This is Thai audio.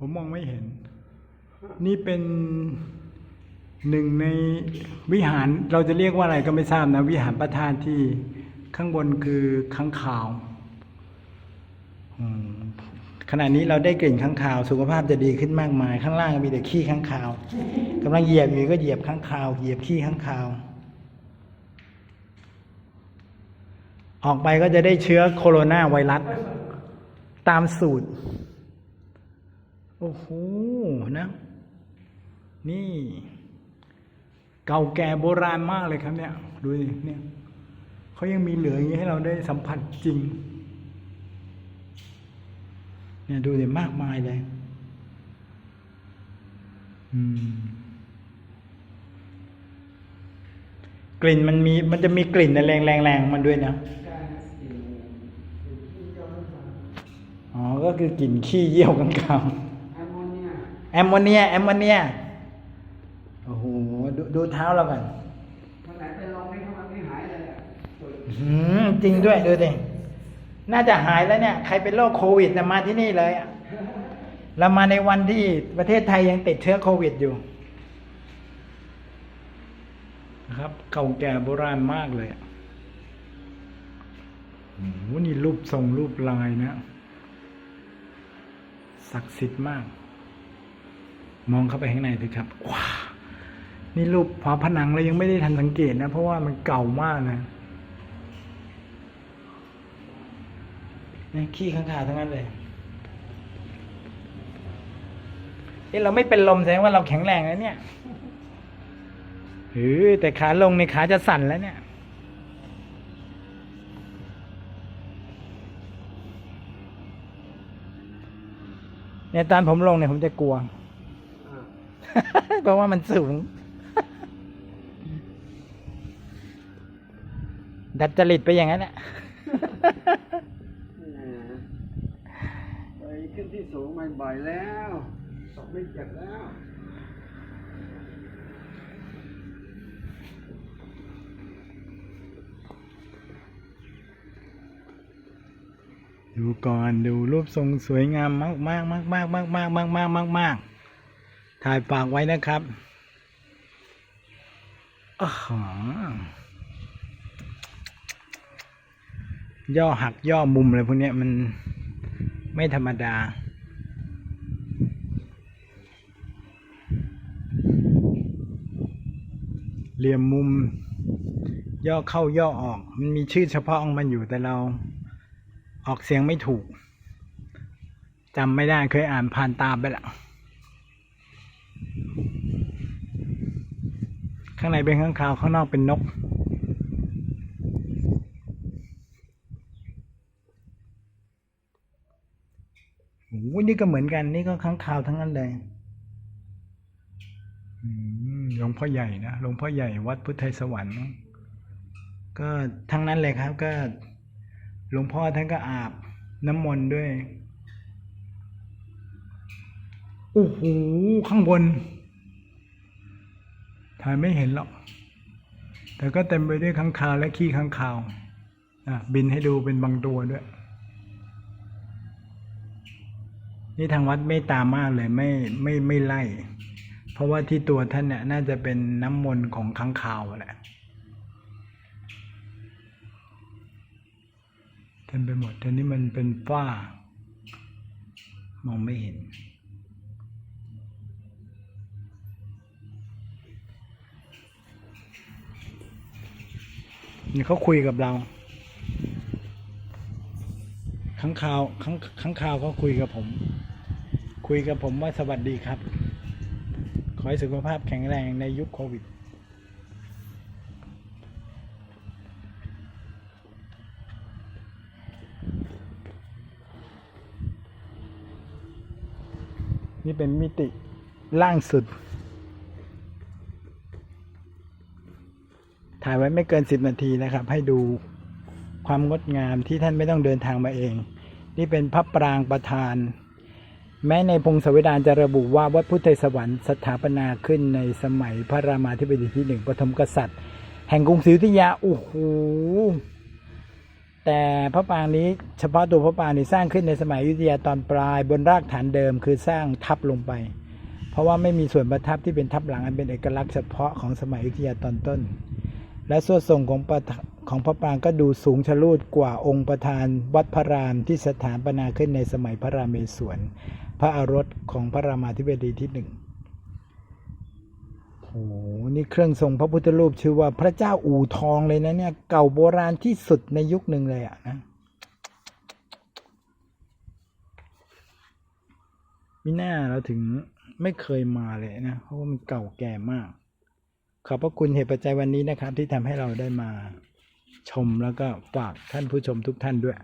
ผมมองไม่เห็น นี่เป็นหนึ่งในวิหารเราจะเรียกว่าอะไรก็ไม่ทราบนะ วิหารประธานที่ข้างบนคือข้างข่าวขณะนี้เราได้กลิ่นข้างข่าว สุขภาพจะดีขึ้นมากมาย ข้างล่างมีแต่ขี้ข้างข่าวกำลังเหยียบอยู่ก็เหยียบข้างข่าว เหยียบขี้ข้างข่าว ออกไปก็จะได้เชื้อโคโรนาไวรัสตามสูตร โอ้โหนะ นี่ เก่าแก่โบราณมากเลยครับเนี่ย ดูดิเนี่ยเขายังมีเหลืออย่างนี้ให้เราได้สัมผัสจริง เนี่ยดูดิมากมายเลย อืมกลิ่นมันมีมันจะมีกลิ่นแรงแรงแรงๆมันด้วยนะ อ๋อ ก็คือกลิ่นขี้เยี่ยวกันกาว แอมโมเนีย แอมโมเนียแอมโมเนียโอ้โหดูดูเท้าเรากันวันไหนไปลองให้เขามันไม่หายเลยอะตรวจอืมจริงด้วยดูสิน่าจะหายแล้วเนี่ย ใครเป็นโรคโควิดนะมาที่นี่เลยอะเรามาในวันที่ประเทศไทยยังติดเชื้อโควิดอยู่นะครับเก่าแก่โบราณมากเลยอะโอ้โหนี่รูปทรงรูปลายนะ ศักดิ์สิทธิ์มาก มองเข้าไปข้างในสิครับว้านี่รูปฝาผนังเรายังไม่ได้ทันสังเกตนะ เพราะว่ามันเก่ามากนะนี่ขี้ข้างขาทั้งนั้นเลยเอ้เราไม่เป็นลมแสดงว่าเราแข็งแรงแล้วเนี่ยเออแต่ขาลงในขาจะสั่นแล้วเนี่ยเนี่ยตอนผมลงเนี่ยผมจะกลัว เพราะว่ามันสูง ดัดจริตไปอย่างนั้นแหละไปขึ้นที่สูงมาบ่อยแล้วสอบไม่เจ็บแล้วดูก่อนดูรูปทรงสวยงามมากมากมากมากมากมากมากมากมาก ถ่ายฝากไว้นะครับอ้อย่อหักย่อมุมอะไรพวกนี้มันไม่ธรรมดา เหลี่ยมมุม ย่อเข้าย่อออก มันมีชื่อเฉพาะของมันอยู่แต่เราออกเสียงไม่ถูกจำไม่ได้เคยอ่านผ่านตาไปละางในเป็นข้างคาว ข้างนอกเป็นนก โอ้โหนี่ก็เหมือนกัน นี่ก็ข้างคาวทั้งนั้นเลยอืมหลวงพ่อใหญ่นะ หลวงพ่อใหญ่วัดพุทธไทยสวรรค์ ก็ทั้งนั้นเลยครับ ก็หลวงพ่อท่านก็อาบน้ำมนต์ด้วย โอ้โห ข้างบน ถ่ายไม่เห็นหรอก แต่ก็เต็มไปด้วยข้างคาวและขี้ข้างคาวอะบินให้ดูเป็นบางตัวด้วย นี่ทางวัดไม่ตามมากเลยไม่ไม่ไม่ไล่ เพราะว่าที่ตัวท่านเนี่ยน่าจะเป็นน้ำมนต์ของข้างคาวแหละเต็มไปหมดทีนี้มันเป็นฝ้ามองไม่เห็น เขาคุยกับเราข้างข่าวข้างข้างข่าวเขาคุยกับผม คุยกับผมว่าสวัสดีครับ ขอให้สุขภาพแข็งแรงในยุคโควิดนี่เป็นมิติล่างสุด ถ่ายไว้ไม่เกินสิบนาทีนะครับ ให้ดูความงดงามที่ท่านไม่ต้องเดินทางมาเอง นี่เป็นพระปรางประธาน แม้ในพงศาวดารจะระบุว่าวัดพุทธสวรรค์สถาปนาขึ้นในสมัยพระรามาธิบดีที่หนึ่งปฐมกษัตริย์ แห่งกรุงศรีอยุธยาโอ้โหแต่พระปรางนี้เฉพาะตัวพระปรางนี้สร้างขึ้นในสมัยอยุธยาตอนปลายบนรากฐานเดิมคือสร้างทับลงไป เพราะว่าไม่มีส่วนประทับที่เป็นทับหลังอันเป็นเอกลักษณ์เฉพาะของสมัยอยุธยาตอนต้น และส่วนทรงของประของพระปรางก็ดูสูงชะลูดกว่าองค์ประธานวัดพระรามที่สถาปนาขึ้นในสมัยพระรามเมศวรพระอารสของพระรามาธิบดีที่หนึ่งโอ้โหนี่เครื่องทรงพระพุทธรูปชื่อว่าพระเจ้าอู่ทองเลยนะเนี่ยเก่าโบราณที่สุดในยุคหนึ่งเลยอะนะมิน่าเราถึงไม่เคยมาเลยนะเพราะว่ามันเก่าแก่มาก ขอบพระคุณเหตุปัจจัยวันนี้นะครับ ที่ทำให้เราได้มาชมแล้วก็ฝากท่านผู้ชมทุกท่านด้วย